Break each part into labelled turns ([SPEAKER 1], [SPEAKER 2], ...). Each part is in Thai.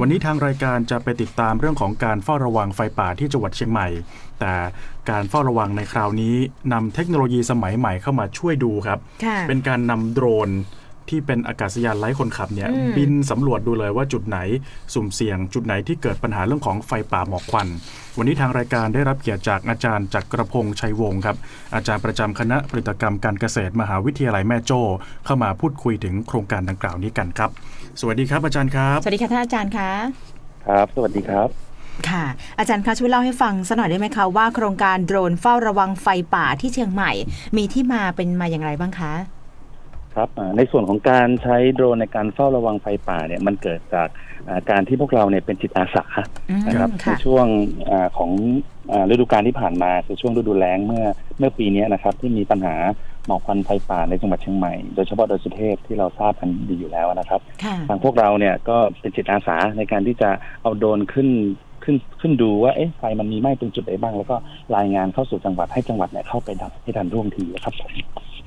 [SPEAKER 1] วันนี้ทางรายการจะไปติดตามเรื่องของการเฝ้าระวังไฟป่าที่จังหวัดเชียงใหม่ แต่การเฝ้าระวังในคราวนี้นำเทคโนโลยีสมัยใหม่เข้ามาช่วยดูครับ
[SPEAKER 2] ค่ะ
[SPEAKER 1] เป็นการนำโดรนที่เป็นอากาศยานไร้คนขับเนี่ย
[SPEAKER 2] อืม
[SPEAKER 1] บินสำรวจดูเลยว่าจุดไหนสุ่มเสี่ยง จุดไหนที่เกิดปัญหาเรื่องของไฟป่าหมอกควัน วันนี้ทางรายการได้รับเกียรติจากอาจารย์จักรพงษ์ชัยวงศ์ครับ อาจารย์ประจำคณะผลิตกรรมการเกษตร มหาวิทยาลัยแม่โจ้เข้ามาพูดคุยถึงโครงการดังกล่าวนี้กันครับ สวัสดีครับอาจารย์ครับ
[SPEAKER 2] สวัสดีค่ะท่านอาจารย์คะ
[SPEAKER 3] ครับ สวัสดีครับ
[SPEAKER 2] ค่ะ อาจารย์คะช่วยเล่าให้ฟังสักหน่อยได้ไหมคะว่าโครงการโดรนเฝ้าระวังไฟป่าที่เชียงใหม่ มีที่มาเป็นมาอย่างไรบ้างคะ
[SPEAKER 3] ครับอ่าในส่วนของการใช้โดรนในการเฝ้าระวังไฟป่าเนี่ยมันเกิดจากอ่าการที่พวกเราเนี่ยเป็นจิตอาสา
[SPEAKER 2] อืม
[SPEAKER 3] นะครับใน
[SPEAKER 2] ค่ะ
[SPEAKER 3] ช่วงอาของอ่าฤดูกาลที่ผ่านมาคือช่วงฤดูแล้งเมื่อเมื่อปีเนี้ยนะครับที่มีปัญหา หมอกควันไฟป่าในจังหวัดเชียงใหม่ โดยเฉพาะโดอยสุเทพที่เราทราบกันดีอยู่แล้วนะครับ
[SPEAKER 2] ค่ะ
[SPEAKER 3] ทางพวกเราเนี่ยก็เป็นจิตอาสาในการที่จะเอาโดรนขึ้นขึ้นขึ้นดูว่าเอ๊ะไฟมันมีไหม้ตรงจุดไหนบ้าง แล้วก็รายงานเข้าสู่จังหวัดให้จังหวัดเนี่ยเข้าไปดับให้ทันท่วงทีครับผม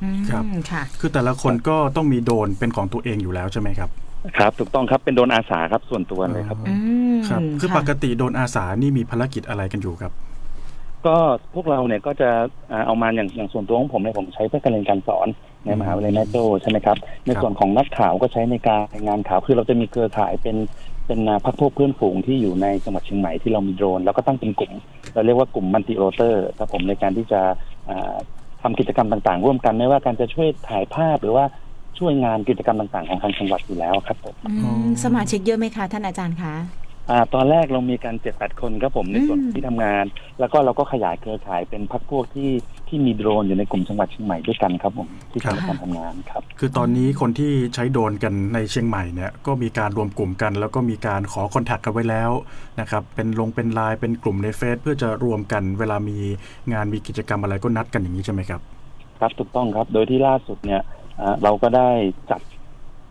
[SPEAKER 2] อืม
[SPEAKER 1] ครับ
[SPEAKER 2] ค่ะ
[SPEAKER 1] คือแต่ละคนก็ต้องมีโดรนเป็นของตัวเองอยู่แล้วใช่ไหมครับ
[SPEAKER 3] ครับถูกต้องครับเป็นโดรนอาสาครับส่วนตัวเลยครับ
[SPEAKER 2] อืม
[SPEAKER 1] ครับ คือ
[SPEAKER 2] ค่ะ
[SPEAKER 1] ปกติโดรนอาสานี่มีภารกิจอะไรกันอยู่ครับ
[SPEAKER 3] ก็พวกเราเนี่ยก็จะอ่าเอามาอย่างอย่างส่วนตัวของผมเนี่ยผมใช้เพื่อการเรียนการสอนในมหาวิทยาลัยแม่โจ้ใช่ไหมครับ ในส่วนของนักข่าวก็ใช้ในการรายงานข่าวคือเราจะมีเครือข่ายเป็นเป็นอ่าพักพวกเพื่อนฝูงที่อยู่ในจังหวัดเชียงใหม่ที่เรามีโดรน แล้วก็ตั้งเป็นกลุ่ม เราเรียกว่ากลุ่มมัลติโรเตอร์ครับผมในการที่จะอ่าทำกิจกรรมต่างๆ ร่วมกันไม่ว่าการจะช่วยถ่ายภาพหรือว่าช่วยงานกิจกรรมต่างๆ ของทางจังหวัดอยู่แล้วครับผม
[SPEAKER 2] อื
[SPEAKER 1] อ๋อ
[SPEAKER 2] มสมาชิกเยอะไหมคะท่านอาจารย์คะ
[SPEAKER 3] อ่าตอนแรกเรามีการเจ็ดแปดคนครับผมในส่วน
[SPEAKER 2] อืม
[SPEAKER 3] ที่ทำงาน แล้วก็เราก็ขยายเครือข่ายเป็นพักพวกที่ที่มีโดรนอยู่ในกลุ่มจังหวัดเชียงใหม่ด้วยกันครับผมที่
[SPEAKER 1] ครับ
[SPEAKER 3] ทำการทำงานครับ
[SPEAKER 1] คือตอนนี้คนที่ใช้โดรนกันในเชียงใหม่เนี่ยก็มีการรวมกลุ่มกัน แล้วก็มีการขอคอนแทคกันไว้แล้วนะครับเป็นลงเป็นไลน์เป็นกลุ่มในเฟซเพื่อจะรวมกันเวลามีงานมีกิจกรรมอะไรก็นัดกันอย่างนี้ใช่ไหมครับ
[SPEAKER 3] ครับถูกต้องครับ โดยที่ล่าสุดเนี่ยอ่าเราก็ได้จัด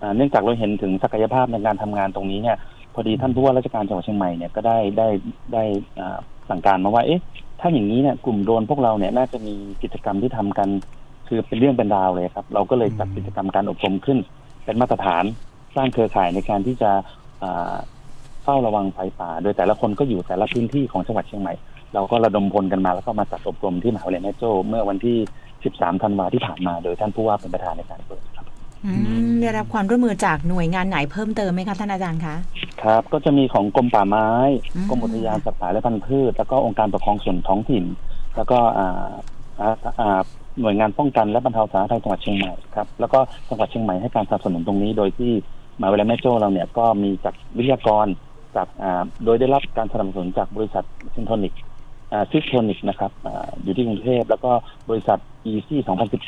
[SPEAKER 3] อ่าเนื่องจากเราเห็นถึงศักยภาพในการทำงานตรงนี้เนี่ยพ อดีท่านผู้ว่าราชการจังหวัดเชียงใหม่เนี่ยก็ได้ได้ได้อ่าสั่งการมาว่าเอ๊ะถ้าอย่างนี้เนี่ยกลุ่มโดรนพวกเราเนี่ยน่าจะมีกิจกรรมที่ทำกัน คือเป็นเรื่องเป็นราวเลยครับ เราก็เลยจัด
[SPEAKER 1] อืม
[SPEAKER 3] กิจกรรมการอบรมขึ้น เป็นมาตรฐานสร้างเครือข่ายในการที่จะอ่าเฝ้าระวังไฟป่า โดยแต่ละคนก็อยู่แต่ละพื้นที่ของจังหวัดเชียงใหม่ เราก็ระดมพลกันมาแล้วก็มาจัดอบรมที่มหาวิทยาลัยแม่โจ้เมื่อวันที่ 13 ธันวาที่ผ่านมา โดยท่านผู้ว่าเป็นประธานในการเปิดครับ
[SPEAKER 2] อืม ได้รับความร่วมมือจากหน่วยงานไหนเพิ่มเติมไหมคะท่านอาจารย์คะ
[SPEAKER 3] ครับ ก็จะมีของกรมป่าไม้
[SPEAKER 2] อืม
[SPEAKER 3] กรมอุทยานสัตว์ป่าและพันธุ์พืช แล้วก็องค์การปกครองส่วนท้องถิ่น แล้วก็อ่าอ่าอ่าหน่วยงานป้องกันและบรรเทาสาธารณภัยจังหวัดเชียงใหม่ครับแล้วก็จังหวัดเชียงใหม่ให้การสนับสนุนตรงนี้ โดยที่มหาวิทยาลัยแม่โจ้เราเนี่ยก็มีจากวิทยากรจากอ่าโดยได้รับการสนับสนุนจากบริษัทซินโทนิกอ่าซิสโทนิกนะครับอ่าอยู่ที่กรุงเทพแล้วก็บริษัท e ีซี่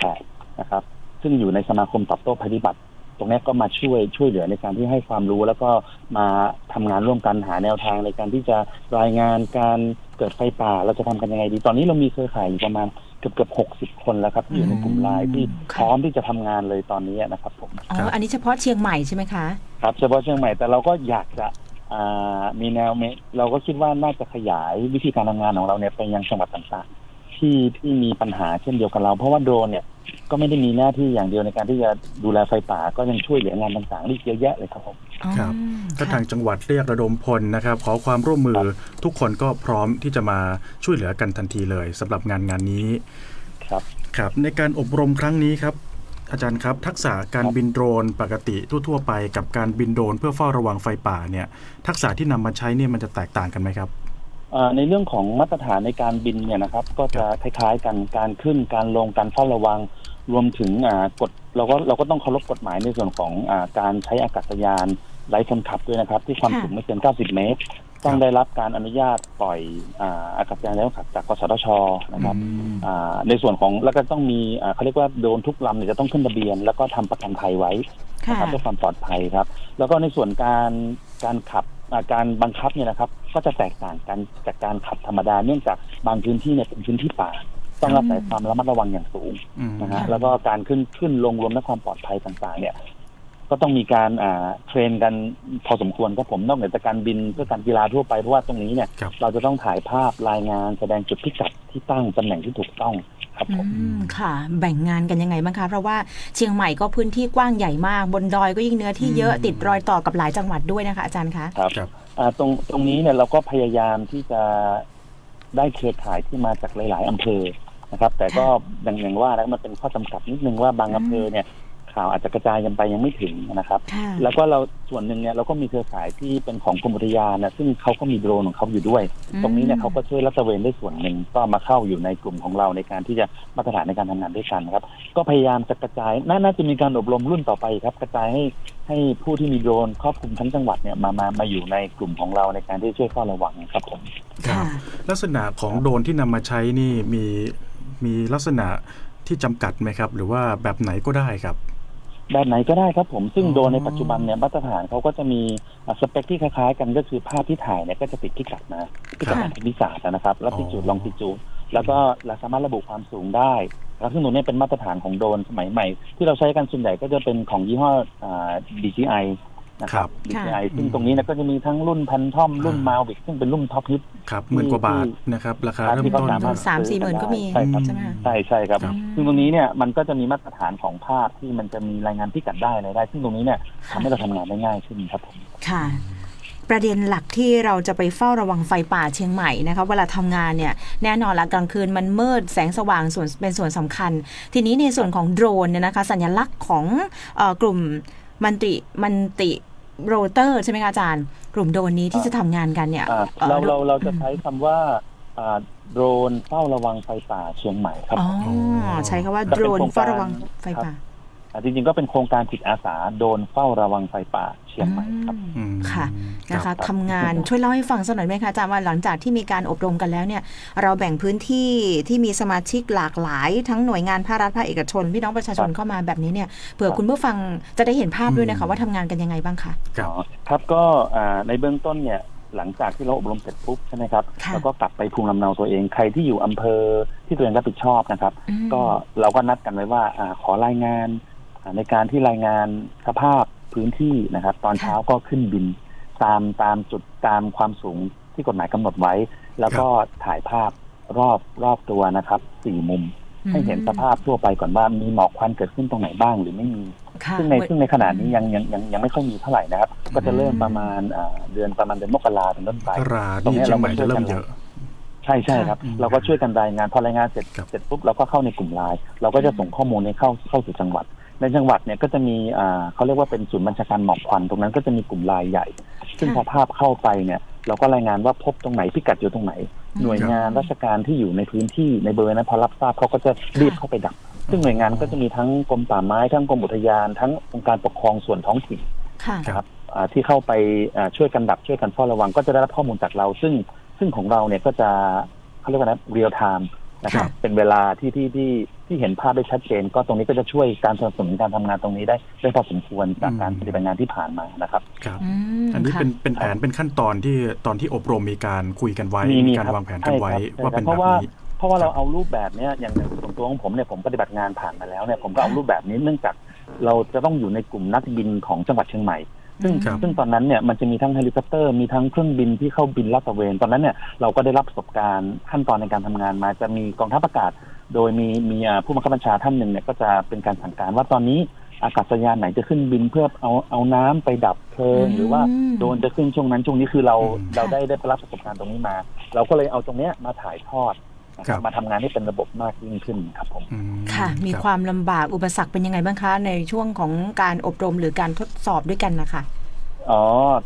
[SPEAKER 3] 2018 นะครับ ซึ่งอยู่ในสมาคมตอบโต้ภัยพิบัติ ตรงนี้ก็มาช่วยช่วยเหลือในการที่ให้ความรู้ แล้วก็มาทำงานร่วมกันหาแนวทางในการที่จะรายงานการเกิดไฟป่าเราจะทำกันยังไงดี ตอนนี้เรามีเครือข่ายอยู่ประมาณเกือบเกือบหกสิบคนแล้วครับที่อยู่ในกลุ่มไลน์ที่พร้อมที่จะทำงานเลยตอนนี้นะครับผม
[SPEAKER 2] อ๋
[SPEAKER 1] ครั
[SPEAKER 2] อบอันนี้เฉพาะเชียงใหม่ใช่ไหมคะ
[SPEAKER 3] ครับเฉพาะเชียงใหม่แต่เราก็อยากจะอ่ามีแนวเมเราก็คิดว่าน่าจะขยายวิธีการทำงานของเราเนี่ยไปยังจังหวัดต่างๆ ที่ที่มีปัญหาเช่นเดียวกับเรา เพราะว่าโดรนเนี่ยก็ไม่ได้มีหน้าที่อย่างเดียวในการที่จะดูแลไฟป่าก็ยังช่วยเหลืองานต่างๆได้เยอะแยะเลยครับผม
[SPEAKER 2] อ๋อ
[SPEAKER 1] ครับก็
[SPEAKER 2] ค่ะ
[SPEAKER 1] ทางจังหวัดเรียกระดมพลนะครับ ขอความร่วมมือทุกคนก็พร้อมที่จะมาช่วยเหลือกันทันทีเลยสำหรับงานงานนี้
[SPEAKER 3] ครับ
[SPEAKER 1] ครับในการอบรมครั้งนี้ครับ อาจารย์ครับ ทักษะการบินโดรนปกติทั่ว ๆ ไปกับการบินโดรนเพื่อเฝ้าระวังไฟป่าเนี่ย ทักษะที่นำมาใช้เนี่ยมันจะแตกต่างกันไหมครับ
[SPEAKER 3] อ่า ในเรื่องของมาตรฐานในการบินเนี่ยนะครับ ก็จะคล้ายๆกันการขึ้นการลงการเฝ้าระวัง รวมถึงอ่ากฎเราก็เราก็ต้องเคารพกฎหมายในส่วนของอาการใช้อากาศยานไร้คนขับด้วยนะครับ ที่ความ
[SPEAKER 2] ค่ะ
[SPEAKER 3] สูงไม่เกิน 90 เมตร ต้องได้รับการอนุญาตปล่อยอาอากาศยานไร้คนขับจากกสทชนะครับอ่าในส่วนของแล้วก็ต้องมีอ่าเขาเรียกว่าโดรนทุกลำเนี่ยจะต้องขึ้นทะเบียน แล้วก็ทำประกันภัยไว้
[SPEAKER 2] ค่ะ
[SPEAKER 3] นะครับเพื่อความปลอดภัยครับ แล้วก็ในส่วนการการขับอ่า การบังคับเนี่ยนะครับ ก็จะแตกต่างกันจากการขับธรรมดา เนื่องจากบางพื้นที่เนี่ยเป็นพื้นที่ป่า ต้องอาศัยความระมัดระวังอย่างสูง
[SPEAKER 1] อืม
[SPEAKER 3] นะฮะ
[SPEAKER 2] ค่ะ
[SPEAKER 3] แล้วก็การขึ้นขึ้นลงรวมและความปลอดภัยต่างๆ เนี่ย ก็ต้องมีการอ่าเทรนกันพอสมควรครับผมนอกเหนือจากการบินเพื่อการกีฬาทั่วไปเพราะว่าตรงนี้เนี่ย
[SPEAKER 1] ครับ
[SPEAKER 3] เราจะต้องถ่ายภาพรายงานแสดงจุดพิกัดที่ตั้งตำแหน่งที่ถูกต้อง ครับ
[SPEAKER 2] อื
[SPEAKER 3] ผม
[SPEAKER 2] มค่ะ แบ่งงานกันยังไงบ้างคะ เพราะว่าเชียงใหม่ก็พื้นที่กว้างใหญ่มาก บนดอยก็ยิ่งเนื้อที่เยอะ
[SPEAKER 1] อืม
[SPEAKER 2] ติดรอยต่อกับหลายจังหวัดด้วยนะคะอาจารย์คะ
[SPEAKER 3] ครับ
[SPEAKER 1] ครับ
[SPEAKER 3] อ่าตรงตรงนี้เนี่ยเราก็พยายามที่จะได้เครือข่ายที่มาจากหลาย ๆอำเภอนะครับ แต่ก็อย่างอย่างว่าแล้วมันเป็นข้อจำกัดนิดนึงว่าบางอำเภอเนี่ย ข่าวอาจจะกระจายกันไปยังไม่ถึงนะครับ
[SPEAKER 2] ค่ะ
[SPEAKER 3] แล้วก็เราส่วนหนึ่งเนี่ยเราก็มีเครือข่ายที่เป็นของกรมอุทยานนะซึ่งเขาก็มีโดรนของเขาอยู่ด้วย
[SPEAKER 2] อืม
[SPEAKER 3] ตรงนี้เนี่ยเขาก็ช่วยรัตระเวนได้ส่วนหนึ่งก็มาเข้าอยู่ในกลุ่มของเราในการที่จะมาตรฐานในการทำงานด้วยกันครับ ก็พยายามจะกระจายนาน่าจะมีการอบรมรุ่นต่อไปครับ กระจายให้ให้ผู้ที่มีโดรนครอบคลุมทั้งจังหวัดเนี่ยมามามาอยู่ในกลุ่มของเราในการที่ช่วยเฝ้าระวังครับผม
[SPEAKER 1] ครับ
[SPEAKER 2] ค่ะ
[SPEAKER 1] ลักษณะของโดรนที่นำมาใช้นี่มีมีลักษณะที่จำกัดไหมครับ หรือว่าแบบไหนก็ได้ครับ
[SPEAKER 3] แบบไหนก็ได้ครับผมซึ่ง
[SPEAKER 1] อ๋อ
[SPEAKER 3] โดรนในปัจจุบันเนี่ยมาตรฐานเขาก็จะมีอ่าสเปคที่คล้ายๆ กันก็คือภาพที่ถ่ายเนี่ยก็จะติดพิกัดนะพิกัด
[SPEAKER 2] ค่ะ
[SPEAKER 3] ทางคณิตศาสตร์นะครับแล้วพิจูด
[SPEAKER 1] อ๋อ
[SPEAKER 3] ลองพิจูดแล้วก็เราสามารถระบุความสูงได้ครับซึ่งตรงนี้เป็นมาตรฐานของโดรนสมัยใหม่ ที่เราใช้กันส่วนใหญ่ก็จะเป็นของยี่ห้ออ่า DJI นะครับ DJI ซึ่งตรงนี้เนี่ยก็จะมีทั้งรุ่นพันทอมรุ่น
[SPEAKER 1] อ่า
[SPEAKER 3] มาวิกซึ่งเป็นรุ่นท็อปฮิต
[SPEAKER 1] ครับหมื่นกว่าบาทนะครับ ราคาเริ่ม
[SPEAKER 3] ที่เขา
[SPEAKER 1] ต้น
[SPEAKER 3] สามารถ
[SPEAKER 2] สามสี่หมื่นก็มี
[SPEAKER 3] ใช่ครับ
[SPEAKER 2] ใช่ไหมคะ
[SPEAKER 3] ใช่ใช่ครับ
[SPEAKER 1] ครับ
[SPEAKER 3] ซึ่งตรงนี้เนี่ยมันก็จะมีมาตรฐานของภาพที่มันจะมีรายงานพิกัดได้อะไรได้ ซึ่งตรงนี้เนี่ยทำให้เราทำงานได้ง่ายขึ้นครับผม
[SPEAKER 2] ค่ะประเด็นหลักที่เราจะไปเฝ้าระวังไฟป่าเชียงใหม่นะคะเวลาทำงานเนี่ยแน่นอนละกลางคืนมันมืดแสงสว่างส่วนเป็นส่วนสำคัญ ทีนี้ในส่วนของโดรนเนี่ยนะคะสัญลักษณ์ของเออกลุ่มมันติมันติ โรเตอร์ใช่ไหมคะอาจารย์ กลุ่มโดรนนี้ที่จะทำงานกันเนี่ย
[SPEAKER 3] อ่า
[SPEAKER 2] อ่อ
[SPEAKER 3] เราเราเราจะ
[SPEAKER 2] อืม
[SPEAKER 3] ใช้คำว่าอ่าโดรนเฝ้าระวังไฟป่าเชียงใหม่ครับ
[SPEAKER 2] อ๋อ
[SPEAKER 3] ผม
[SPEAKER 2] ใช้คำว่า
[SPEAKER 3] ก็
[SPEAKER 2] โดร
[SPEAKER 3] เป็น
[SPEAKER 2] น
[SPEAKER 3] โครงการ
[SPEAKER 2] เฝ้าระวังไฟป่า
[SPEAKER 3] อ่า จริงๆก็เป็นโครงการจิตอาสาโดรนเฝ้าระวังไฟป่าเชียงใหม่ครับ
[SPEAKER 2] อืม
[SPEAKER 1] อืม
[SPEAKER 2] ค่ะนะ
[SPEAKER 1] ครั
[SPEAKER 2] คะ
[SPEAKER 1] บ
[SPEAKER 2] ทำงานช่วยเล่าให้ฟังสักหน่อยไหมคะอาจารย์ว่าหลังจากที่มีการอบรมกันแล้วเนี่ย เราแบ่งพื้นที่ที่มีสมาชิกหลากหลาย ทั้งหน่วยงานภาครัฐภาคเอกชน พี่น้องประชาชน
[SPEAKER 3] ครับ
[SPEAKER 2] เข้ามาแบบนี้เนี่ยเผื่อ
[SPEAKER 3] ครับ
[SPEAKER 2] คุณผู้ฟังจะได้เห็นภาพด้วยนะ
[SPEAKER 1] อื
[SPEAKER 2] คะ
[SPEAKER 1] ม
[SPEAKER 2] ว่าทำงานกันยังไงบ้างคะ
[SPEAKER 1] ครับ
[SPEAKER 3] อ๋อครับก็อ่าในเบื้องต้นเนี่ยหลังจากที่เราอบรมเสร็จปุ๊บใช่ไหมครับ
[SPEAKER 2] ค่ะ
[SPEAKER 3] แล้วก็กลับไปภูมิลำเนาตัวเอง ใครที่อยู่อำเภอที่ตัวเองรับผิดชอบนะครับ
[SPEAKER 2] อืม
[SPEAKER 3] ก็เราก็นัดกันไว้ว่าอาขอรายงานอ่า ในการที่รายงานสภาพพื้นที่นะครับ ตอนเช้าก็ขึ้นบินตามตามจุดตามความสูงที่กฎหมายกำหนดไว้ แล้วก็ถ่ายภาพรอบรอบตัวนะครับสี่มุม ให้เห็นสภาพทั่วไปก่อนว่ามีหมอกควันเกิดขึ้นตรงไหนบ้างหรือไม่มี
[SPEAKER 2] ค่ะ
[SPEAKER 3] ซึ่งในซึ่งในขณะนี้ยังยังยังยังไม่ค่อยมีเท่าไหร่นะครับ ก็จะเริ่มประมาณอ่าเดือนประมาณเดือนมกราเป็นต้นไป
[SPEAKER 1] กรา
[SPEAKER 3] ตรง
[SPEAKER 1] ที่
[SPEAKER 3] เนี้ย
[SPEAKER 1] เชียงใหม่
[SPEAKER 3] เราก็ช่
[SPEAKER 1] จะ
[SPEAKER 3] วย
[SPEAKER 1] เริ่
[SPEAKER 3] กั
[SPEAKER 1] ม
[SPEAKER 3] น
[SPEAKER 1] เยอะ
[SPEAKER 3] ใช่ใช่ครับ
[SPEAKER 1] ค่ะ
[SPEAKER 3] เราก็ช่วยกันรายงานพอรายงานเสร็จ
[SPEAKER 1] ครับ
[SPEAKER 3] เสร็จปุ๊บเราก็เข้าในกลุ่มไลน์เราก็จะส่งข้อมูลนี้เข้าเข้าสู่จังหวัด ในจังหวัดเนี่ยก็จะมีอ่าเขาเรียกว่าเป็นศูนย์บัญชาการหมอกควันตรงนั้นก็จะมีกลุ่มไลน์ใหญ่ ซึ่งพอภาพเข้าไปเนี่ยเราก็รายงานว่าพบตรงไหนพิกัดอยู่ตรงไหน หน่วยงานราชการที่อยู่ในพื้นที่ในบริเวณนั้นพอรับทราบเขาก็จะรีบเข้าไปดับ ซึ่งหน่วยงานก็จะมีทั้งกรมป่าไม้ทั้งกรมอุทยาน ทั้งองค์การปกครองส่วนท้องถิ่น
[SPEAKER 2] ค่ะ
[SPEAKER 1] ครับ
[SPEAKER 3] อ่าที่เข้าไปอ่าช่วยกันดับช่วยกันเฝ้าระวังก็จะได้รับข้อมูลจากเรา ซึ่งซึ่งของเราเนี่ยก็จะเขาเรียกว่านะเรียลไทม์ นะครับ
[SPEAKER 2] ค่ะ
[SPEAKER 3] เป็นเวลาที่ที่ที่ที่เห็นภาพได้ชัดเจน ก็ตรงนี้ก็จะช่วยการสนับสนุนการทำงานตรงนี้ได้ได้พอสมควรจากการ
[SPEAKER 1] อืม
[SPEAKER 3] ปฏิบัติงานที่ผ่านมานะครับ
[SPEAKER 1] ครับ
[SPEAKER 2] อืม
[SPEAKER 1] อันนี้
[SPEAKER 2] ค่ะ
[SPEAKER 1] เป็นเป็นแผนเป็นขั้นตอนที่ตอนที่อบรมมีการคุยกันไว้
[SPEAKER 3] มีมี
[SPEAKER 1] การ
[SPEAKER 3] ครับ
[SPEAKER 1] วางแผนกันไว้
[SPEAKER 3] ใช่ครับ
[SPEAKER 1] ว่าเป็น
[SPEAKER 3] เพ
[SPEAKER 1] แบบ
[SPEAKER 3] ราะว่า
[SPEAKER 1] นี้
[SPEAKER 3] เพราะว่า
[SPEAKER 1] ครั
[SPEAKER 3] เรา
[SPEAKER 1] บ
[SPEAKER 3] เอารูปแบบเนี้ยอย่างอย่างส่วนตัวของผมเนี่ยผมปฏิบัติงานผ่านมาแล้วเนี่ยผมก็เอารูปแบบนี้เนื่องจากเราจะต้องอยู่ในกลุ่มนักบินของจังหวัดเชียงใหม่ ซึ่ง
[SPEAKER 1] ครับ
[SPEAKER 3] ซึ่งตอนนั้นเนี่ยมันจะมีทั้งเฮลิคอปเตอร์มีทั้งเครื่องบินที่เข้าบินลาดตระเวนตอนนั้นเนี่ยเราก็ได้รับประสบการณ์ขั้นตอนในการทำงานมาจะมีกองทัพอากาศ โดยมีมีอ่าผู้บังคับบัญชาท่านหนึ่งเนี่ยก็จะเป็นการสั่งการว่าตอนนี้อากาศยานไหนจะขึ้นบินเพื่อเอาเอาน้ำไปดับเพลิง
[SPEAKER 2] อืม
[SPEAKER 3] หรือว่าโดรนจะขึ้นช่วงนั้นช่วงนี้คือเรา
[SPEAKER 1] อืม
[SPEAKER 3] เราได้ได้รับประสบการณ์ตรงนี้มา เราก็เลยเอาตรงเนี้ยมาถ่ายทอด นะค
[SPEAKER 1] ครั
[SPEAKER 3] รับบมาทำงานให้เป็นระบบมากยิ่งขึ้นครับผม
[SPEAKER 1] อืม
[SPEAKER 2] ค่ะ มี
[SPEAKER 1] รับ
[SPEAKER 2] ความลำบากอุปสรรคเป็นยังไงบ้างคะ ในช่วงของการอบรมหรือการทดสอบด้วยกันนะคะ
[SPEAKER 3] อ๋อ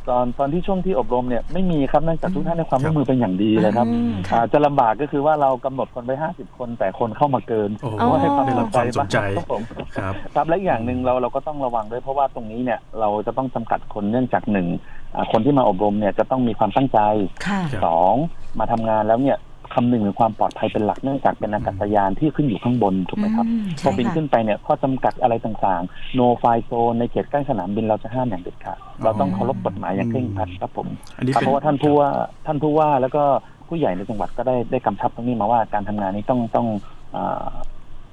[SPEAKER 3] ตอนตอนที่ช่วงที่อบรมเนี่ยไม่มีครับเนื่องจากทุกท่านให้ความร่วมมือเป็นอย่างดีเลยครับ
[SPEAKER 2] อืมค่ะ
[SPEAKER 3] อ่าจะลำบากก็คือว่าเรากำหนดคนไว้ห้าสิบคนแต่คนเข้ามาเกิน
[SPEAKER 1] โอ้โห
[SPEAKER 2] อ๋อ
[SPEAKER 3] ให้ความ
[SPEAKER 1] ได้รับความสนใจ
[SPEAKER 3] ครับผม
[SPEAKER 1] ครับ
[SPEAKER 3] ครับและอีกอย่างหนึ่งเราเราก็ต้องระวังด้วยเพราะว่าตรงนี้เนี่ยเราจะต้องจำกัดคนเนื่องจากหนึ่งอ่าคนที่มาอบรมเนี่ยจะต้องมีความตั้งใจ
[SPEAKER 2] ค่ะ
[SPEAKER 1] ครับ
[SPEAKER 3] สองมาทำงานแล้วเนี่ย คำนึงถึงความปลอดภัยเป็นหลักเนื่องจากเป็นอากาศยานที่ขึ้นอยู่ข้างบนถูกไหมครับ
[SPEAKER 2] อืม
[SPEAKER 3] พอ
[SPEAKER 2] ใช่
[SPEAKER 3] บิน
[SPEAKER 2] ค่ะ
[SPEAKER 3] ขึ้นไปเนี่ยข้อจำกัดอะไรต่างๆ no fly zone ในเขตใกล้สนามบินเราจะห้ามอย่างเด็ดขาดเราต้องเคารพกฎหมายอย่างเคร่งครัดครับผม
[SPEAKER 1] อันนี้
[SPEAKER 3] ครับ
[SPEAKER 1] เป็น
[SPEAKER 3] เพราะว่าท่านผู้ว่าท่านผู้ว่าแล้วก็ผู้ใหญ่ในจังหวัดก็ได้ได้กำชับตรงนี้มาว่าการทำงานนี้ต้องต้อง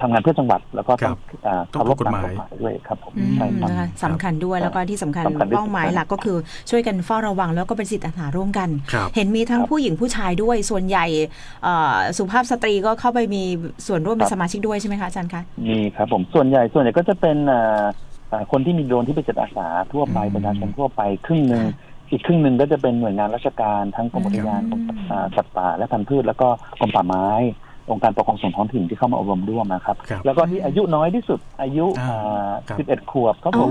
[SPEAKER 3] อาทำงานเพื่อจังหวัดแล้วก็ต้อง
[SPEAKER 1] ครับ
[SPEAKER 3] อ่า
[SPEAKER 1] ต้อง
[SPEAKER 3] เคารพ
[SPEAKER 1] ถูกกฎ
[SPEAKER 3] ตาม
[SPEAKER 1] หมาย
[SPEAKER 3] กฎหมายด้วยครับผม
[SPEAKER 2] อืม
[SPEAKER 3] ใช่ครับ
[SPEAKER 2] นะคะสำคัญด้วยแล้วก็ที่สำคัญ
[SPEAKER 3] สำคัญที่สุด
[SPEAKER 2] เป้าหมายหลักก็คือช่วยกันเฝ้าระวังแล้วก็เป็นจิตอาสาร่วมกัน
[SPEAKER 1] ครับ
[SPEAKER 2] เห็นมีทั้ง
[SPEAKER 3] ครับ
[SPEAKER 2] ผู้หญิงผู้ชายด้วยส่วนใหญ่เอ่อสุภาพสตรีก็เข้าไปมีส่วนร่วมเป็น
[SPEAKER 3] ครับ
[SPEAKER 2] สมาชิกด้วยใช่ไหมคะอาจารย์คะ
[SPEAKER 3] มีครับผมส่วนใหญ่ส่วนใหญ่ก็จะเป็นอ่าอ่าคนที่มีโดรนที่เป็นจิตอาสาทั่วไป
[SPEAKER 1] อืม
[SPEAKER 3] ประชาชนทั่วไปครึ่งหนึ่ง
[SPEAKER 2] ค่ะ
[SPEAKER 3] อีกครึ่งหนึ่งก็จะเป็นหน่วยงานราชการทั้งกรมอุทยาน
[SPEAKER 2] อืม
[SPEAKER 3] กรมอ่าสัตว์ป่าและพันธุ์พืชแล้วก็กรมป่าไม้ องค์การปกครองส่วนท้องถิ่นที่เข้ามาอบรมร่วมนะครับ
[SPEAKER 1] ครับ
[SPEAKER 3] แล้วก็ที่อายุน้อยที่สุดอายุ
[SPEAKER 1] อ่า
[SPEAKER 3] อ่า
[SPEAKER 1] ครับ
[SPEAKER 3] 11ขวบครับผม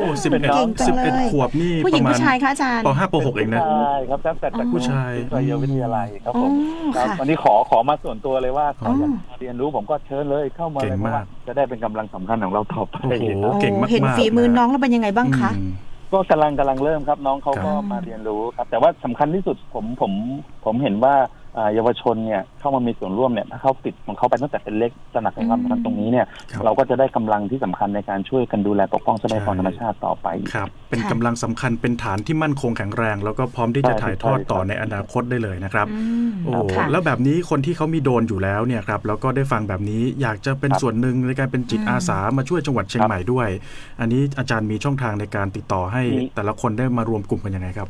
[SPEAKER 1] โอ้สิบเอ็ด
[SPEAKER 3] เป็นน้อง
[SPEAKER 1] สิบเอ็ดขวบนี่
[SPEAKER 2] ผู้ห
[SPEAKER 1] ป
[SPEAKER 2] ญิง
[SPEAKER 1] ระมาณ
[SPEAKER 2] ผู้ชายคะอาจารย์
[SPEAKER 1] ปห้าปหกเองนะ
[SPEAKER 3] ใช่ครับแต่แต่จาก
[SPEAKER 1] ผู้ชาย
[SPEAKER 3] วิทยาวิทยาลัยครับ
[SPEAKER 2] อ๋
[SPEAKER 3] ผ
[SPEAKER 2] อ
[SPEAKER 3] มครับ
[SPEAKER 2] ค่ะ
[SPEAKER 3] วันนี้ขอขอมาส่วนตัวเลยว่าขออยาก
[SPEAKER 2] อ๋อ
[SPEAKER 3] เรียนรู้ผมก็เชิญเลยเข้ามา
[SPEAKER 1] เก่
[SPEAKER 3] เลย
[SPEAKER 1] ง
[SPEAKER 3] เพราะ
[SPEAKER 1] มาก
[SPEAKER 3] ว่าจะได้เป็นกำลังสำคัญของเราต่อไป
[SPEAKER 1] โอ้โห
[SPEAKER 3] ครับ
[SPEAKER 1] เก่งมากๆ
[SPEAKER 2] เห็นฝีมือ
[SPEAKER 1] นะ
[SPEAKER 2] น้องแล้วเป็นยังไงบ้างคะ
[SPEAKER 1] อืม
[SPEAKER 3] ก็กำลังกำลังเริ่มครับน้องเขา
[SPEAKER 1] ครับ
[SPEAKER 3] ก็มาเรียนรู้ครับ แต่ว่าสำคัญที่สุดผมผมผมเห็นว่าอ่า เยาวชนเนี่ยเข้ามามีส่วนร่วมเนี่ยถ้าเขาติดของเขาไปตั้งแต่เป็นเล็กตระหนักในความสำคัญตรงนี้เนี่ย
[SPEAKER 1] ครับ
[SPEAKER 3] เราก็จะได้กำลังที่สำคัญในการช่วยกันดูแลปกป้องทรัพยากร
[SPEAKER 1] ใช่
[SPEAKER 3] ธรรมชาติต่อไป
[SPEAKER 1] ครับเป็น
[SPEAKER 2] ค่ะ
[SPEAKER 1] กำลังสำคัญเป็นฐานที่มั่นคงแข็งแรง แล้วก็พร้อมที่จะ
[SPEAKER 3] ใช่
[SPEAKER 1] ถ่ายทอด
[SPEAKER 3] ใช่
[SPEAKER 1] ต่อ
[SPEAKER 3] ครับ
[SPEAKER 1] ในอนาคตได้เลยนะครับ
[SPEAKER 2] อืม
[SPEAKER 1] โอ้
[SPEAKER 2] ค่ะ
[SPEAKER 1] แล้วแบบนี้คนที่เขามีโดรนอยู่แล้วเนี่ยครับแล้วก็ได้ฟังแบบนี้อยากจะเป็น
[SPEAKER 3] ครับ
[SPEAKER 1] ส่วนหนึ่งในการเป็นจิต
[SPEAKER 2] อืม
[SPEAKER 1] อาสามาช่วยจังหวัดเชียง
[SPEAKER 3] ครับ
[SPEAKER 1] ใหม่ด้วย อันนี้อาจารย์มีช่องทางในการติดต่อให้
[SPEAKER 3] มี
[SPEAKER 1] แต่ละคนได้มารวมกลุ่มกันยังไงครับ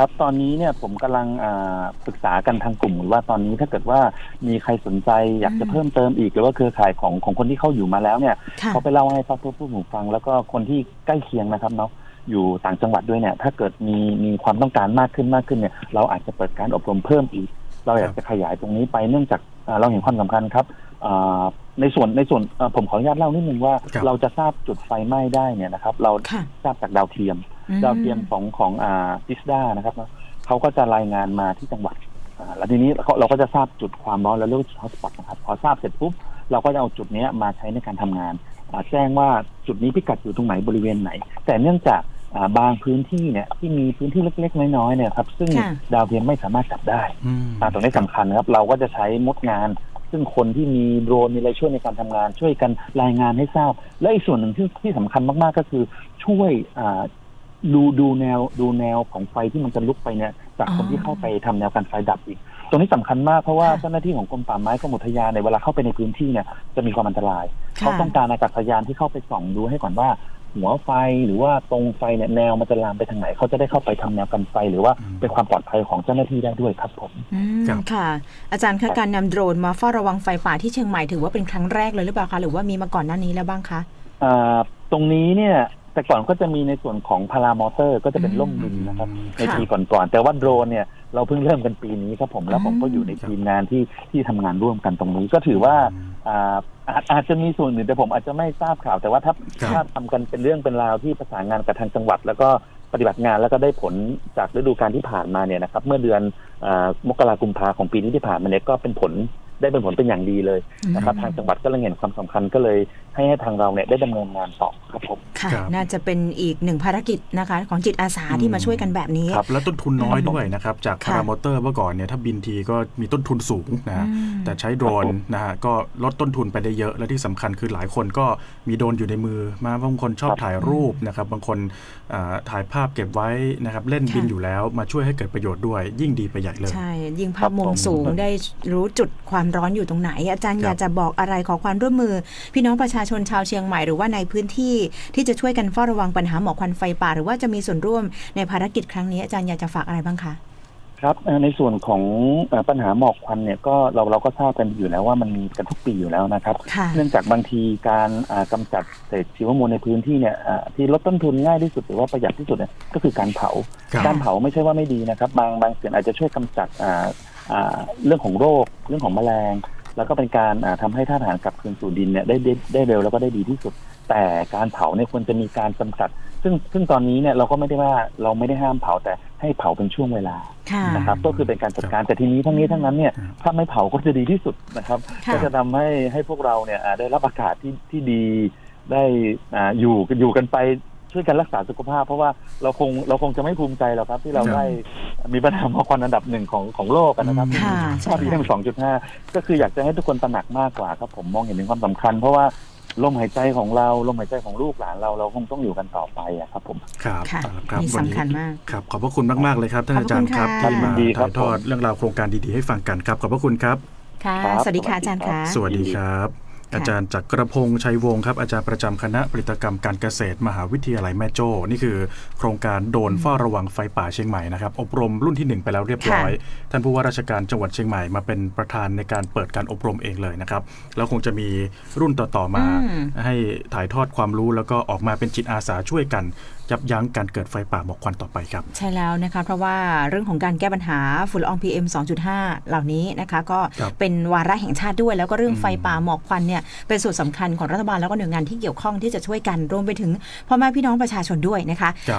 [SPEAKER 3] ครับ ตอนนี้เนี่ยผมกำลังอ่าปรึกษากันทางกลุ่มหรือว่าตอนนี้ถ้าเกิดว่ามีใครสนใจอยากจะ
[SPEAKER 2] อืม
[SPEAKER 3] เพิ่มเติมอีกหรือว่าเครือข่ายของของคนที่เข้าอยู่มาแล้วเนี่ย
[SPEAKER 2] ค่ะ
[SPEAKER 3] เขาไปเล่าให้พ่อผู้ผู้ฟัง แล้วก็คนที่ใกล้เคียงนะครับเนาะอยู่ต่างจังหวัดด้วยเนี่ย ถ้าเกิดมีมีความต้องการมากขึ้นมากขึ้นเนี่ย เราอาจจะเปิดการอบรมเพิ่มอีก เราอยากจะขยายตรงนี้ไปเนื่องจากอ่าเราเห็นความสำคัญครับอ่าในส่วนในส่วนอ่าผมขออนุญาตเล่านิดนึงว่า
[SPEAKER 1] ครับ
[SPEAKER 3] เราจะทราบจุดไฟไหม้ได้เนี่ยนะครับ เรา
[SPEAKER 2] ค่ะ
[SPEAKER 3] ทราบจากดาวเทียม
[SPEAKER 2] อืม
[SPEAKER 3] ดาวเทียมของของอ่าจิสดานะครับเนอะเขาก็จะรายงานมาที่จังหวัดอ่าแล้วทีนี้เขาเราก็จะทราบจุดความร้อนและเรื่องฮอตสปอตนะครับ พอทราบเสร็จปุ๊บเราก็จะเอาจุดเนี้ยมาใช้ในการทำงานอ่าแจ้งว่าจุดนี้พิกัดอยู่ตรงไหนบริเวณไหน แต่เนื่องจากอ่าบางพื้นที่เนี่ยที่มีพื้นที่เล็กๆ น้อยๆเนี่ยครับซึ่ง
[SPEAKER 2] ค่ะ
[SPEAKER 3] ดาวเทียมไม่สามารถจับได้
[SPEAKER 1] อืม
[SPEAKER 3] อ่าตรงนี้สำคัญนะครับ เราก็จะใช้มดงาน ซึ่งคนที่มีโดรนมีอะไรช่วยในการทำงาน ช่วยกันรายงานให้ทราบ และอีกส่วนหนึ่งที่ที่สำคัญมากๆก็คือช่วยอ่า ดูดูแนวดูแนวของไฟที่มันจะลุกไปเนี่ยจากคน
[SPEAKER 2] อ๋อ
[SPEAKER 3] ที่เข้าไปทำแนวกันไฟดับอีก ตรงนี้สำคัญมากเพราะว่า
[SPEAKER 2] ค่ะ
[SPEAKER 3] เจ้าหน้าที่ของกรมป่าไม้กรมอุทยานเนี่ยเวลาเข้าไปในพื้นที่เนี่ยจะมีความอันตราย
[SPEAKER 2] ค่ะ
[SPEAKER 3] เขาต้องการอากาศยานที่เข้าไปส่องดูให้ก่อนว่า หัวไฟหรือว่าตรงไฟเนี่ยแนวมันจะลามไปทางไหน เขาจะได้เข้าไปทำแนวกันไฟหรือว่า
[SPEAKER 1] อืม
[SPEAKER 3] เป็นความปลอดภัยของเจ้าหน้าที่ได้ด้วยครับผม
[SPEAKER 2] อืม
[SPEAKER 1] ครับ
[SPEAKER 2] ค่ะ อาจารย์คะการนำโดรนมาเฝ้าระวังไฟป่าที่เชียงใหม่ถือว่าเป็นครั้งแรกเลยหรือเปล่าคะหรือว่ามีมาก่อนหน้านี้แล้วบ้างคะ
[SPEAKER 3] อ่าตรงนี้เนี่ย แต่ก่อนก็จะมีในส่วนของพารามอเตอร์ ก็จะเป็นล่มบินนะครับ
[SPEAKER 1] อืม
[SPEAKER 3] ในปีก่อนๆแต่ว่าโดรนเนี่ยเราเพิ่งเริ่มกันปีนี้ครับผมแล้วผมก็อยู่ใน
[SPEAKER 1] ครับ
[SPEAKER 3] ทีมงานที่ที่ทำงานร่วมกันตรงนี้ ก็ถือว่าอ่าอาจอาจจะมีส่วนอื่นแต่ผมอาจจะไม่ทราบข่าว แต่ว่าถ้า
[SPEAKER 1] ครับ
[SPEAKER 3] ถ้าทำกันเป็นเรื่องเป็นราวที่ประสานงานกับทางจังหวัด แล้วก็ปฏิบัติงานแล้วก็ได้ผลจากฤดูกาลที่ผ่านมาเนี่ยนะครับ เมื่อเดือนอามกราคมพาของปีนี้ที่ผ่านมาเนี่ยก็เป็นผล ได้เป็นผลเป็นอย่างดีเลยนะครับ ทางจังหวัดก็เลยเห็นความสำคัญก็เลยให้ให้ทางเราเนี่ยได้ดำเนินงานต่อครับผม
[SPEAKER 2] ค่ะ
[SPEAKER 1] ครับ
[SPEAKER 2] น่าจะเป็นอีกหนึ่งภารกิจนะคะ ของจิตอาสาที่มาช่วยกันแบบนี้
[SPEAKER 1] ครับแล้วต้นทุนน้อยด้วยนะครับ จาก
[SPEAKER 2] ค่ะ
[SPEAKER 1] พารามอเตอร์เมื่อก่อนเนี่ยถ้าบินทีก็มีต้นทุนสูงนะฮะ
[SPEAKER 2] อืม
[SPEAKER 1] แต่ใช้โดรนนะฮะก็ลดต้นทุนไปได้เยอะและที่สำคัญคือหลายคนก็มีโดรนอยู่ในมือ มาบางคนชอบ
[SPEAKER 3] ครับ
[SPEAKER 1] ถ่ายรูปนะครับ บางคนอ่าถ่ายภาพเก็บไว้นะครับ เล่น
[SPEAKER 2] ค่ะ
[SPEAKER 1] บินอยู่แล้วมาช่วยให้เกิดประโยชน์ด้วย ยิ่งดีไปใหญ่เลย
[SPEAKER 2] ใช่ยิ่ง
[SPEAKER 3] ครั
[SPEAKER 2] ภา
[SPEAKER 3] บ
[SPEAKER 2] พมุม
[SPEAKER 3] ผม
[SPEAKER 2] สูงได้รู้จุดความร้อนอยู่ตรงไหน อาจารย์
[SPEAKER 1] ครับ
[SPEAKER 2] อยากจะบอกอะไรขอความร่วมมือ พี่น้องประชาชนชาวเชียงใหม่หรือว่าในพื้นที่ที่จะช่วยกันเฝ้าระวังปัญหาหมอกควันไฟป่า หรือว่าจะมีส่วนร่วมในภารกิจครั้งนี้อาจารย์อยากจะฝากอะไรบ้างคะ
[SPEAKER 3] ครับเอ่อในส่วนของเอ่อปัญหาหมอกควันเนี่ยก็เราเราก็ทราบกันอยู่แล้วว่ามันมีกันทุกปีอยู่แล้วนะครับ
[SPEAKER 2] ค่ะ
[SPEAKER 3] เนื่องจากบางทีการอ่ากำจัดเศษชีวมวลในพื้นที่เนี่ยอ่าที่ลดต้นทุนง่ายที่สุดหรือว่าประหยัดที่สุดเนี่ยก็คือการเผา
[SPEAKER 1] ครับ
[SPEAKER 3] การเผาไม่ใช่ว่าไม่ดีนะครับ บางบางส่วนอาจจะช่วยกำจัดอ่าอ่า เรื่องของโรคเรื่องของแมลง แล้วก็เป็นการอ่าทำให้ธาตุอาหารกลับคืนสู่ดินเนี่ยได้ได้ได้เร็วแล้วก็ได้ดีที่สุด แต่การเผาเนี่ยควรจะมีการจำกัด ซึ่งซึ่งตอนนี้เนี่ยเราก็ไม่ได้ว่าเราไม่ได้ห้ามเผาแต่ให้เผาเป็นช่วงเวลา
[SPEAKER 2] ค่ะ
[SPEAKER 3] นะครับก็คือเป็นการจัดการแต่ทีนี้ทั้งนี้ทั้งนั้นเนี่ย
[SPEAKER 1] ครับ
[SPEAKER 3] ถ้าไม่เผาก็จะดีที่สุดนะครับ
[SPEAKER 2] ค่ะ
[SPEAKER 3] ก็จะทำให้ให้พวกเราเนี่ยอ่าได้รับอากาศที่ที่ดีได้อ่าอยู่อยู่กันไป ช่วยกันรักษาสุขภาพ เพราะว่าเราคงเราคงจะไม่ภูมิใจหรอกครับ ที่เรา
[SPEAKER 1] ครับ
[SPEAKER 3] ได้มีปัญหาหมอกควันอันดับหนึ่งของของโลกอะนะครับ
[SPEAKER 2] ค่ะใช่
[SPEAKER 3] ค่าพีเอ็มสองจุดห้าก็คืออยากจะให้ทุกคนตระหนักมากกว่าครับผมมองเห็นถึงความสำคัญ เพราะว่าลมหายใจของเราลมหายใจของลูกหลานเราเราคงต้องอยู่กันต่อไปอะครับผม
[SPEAKER 1] ครับ
[SPEAKER 2] ค่ะ
[SPEAKER 1] เอาละครับ
[SPEAKER 2] นี่
[SPEAKER 1] วัน
[SPEAKER 2] สำคัญ
[SPEAKER 1] นี้
[SPEAKER 2] มาก
[SPEAKER 1] ครับขอบพระคุณมากๆเลยครับท่าน
[SPEAKER 2] ขอบ
[SPEAKER 1] อาจารย์ครับ
[SPEAKER 2] คุณค่ะ
[SPEAKER 1] ที่มา
[SPEAKER 3] ยินดีครับ
[SPEAKER 1] ถ่ายทอดเรื่องราวโครงการดีๆให้ฟังกันครับขอบพระคุณครับ
[SPEAKER 2] ค่ะ
[SPEAKER 3] ครับ
[SPEAKER 2] สวัสดีค่ะอาจารย์ค่ะ
[SPEAKER 1] สวัสดีครับ อาจารย์จักรพงษ์ชัยวงศ์ครับ อาจารย์ประจำคณะผลิตกรรมการเกษตร มหาวิทยาลัยแม่โจ้ นี่คือ โครงการโดนเฝ้าระวังไฟป่าเชียงใหม่นะครับอบรมรุ่นที่หนึ่งไปแล้วเรียบร้อย ท่านผู้ว่าราชการจังหวัดเชียงใหม่มาเป็นประธานในการเปิดการอบรมเองเลยนะครับแล้วคงจะมีรุ่นต่อๆมา
[SPEAKER 2] อืม
[SPEAKER 1] ให้ถ่ายทอดความรู้แล้วก็ออกมาเป็นจิตอาสาช่วยกัน ยับยั้งการเกิดไฟป่าหมอกควันต่อไปครับ
[SPEAKER 2] ใช่แล้วนะคะเพราะว่าเรื่องของการแก้ปัญหาฝุ่นละออง PM 2.5 เหล่านี้นะคะ ก็
[SPEAKER 1] ครับ
[SPEAKER 2] เป็นวาระแห่งชาติด้วย แล้วก็เรื่อง
[SPEAKER 1] อืม
[SPEAKER 2] ไฟป่าหมอกควันเนี่ยเป็นส่วนสำคัญของรัฐบาลแล้วก็หน่วยงานที่เกี่ยวข้องที่จะช่วยกันรวมไปถึงพ่อแม่พี่น้องประชาชนด้วยนะคะ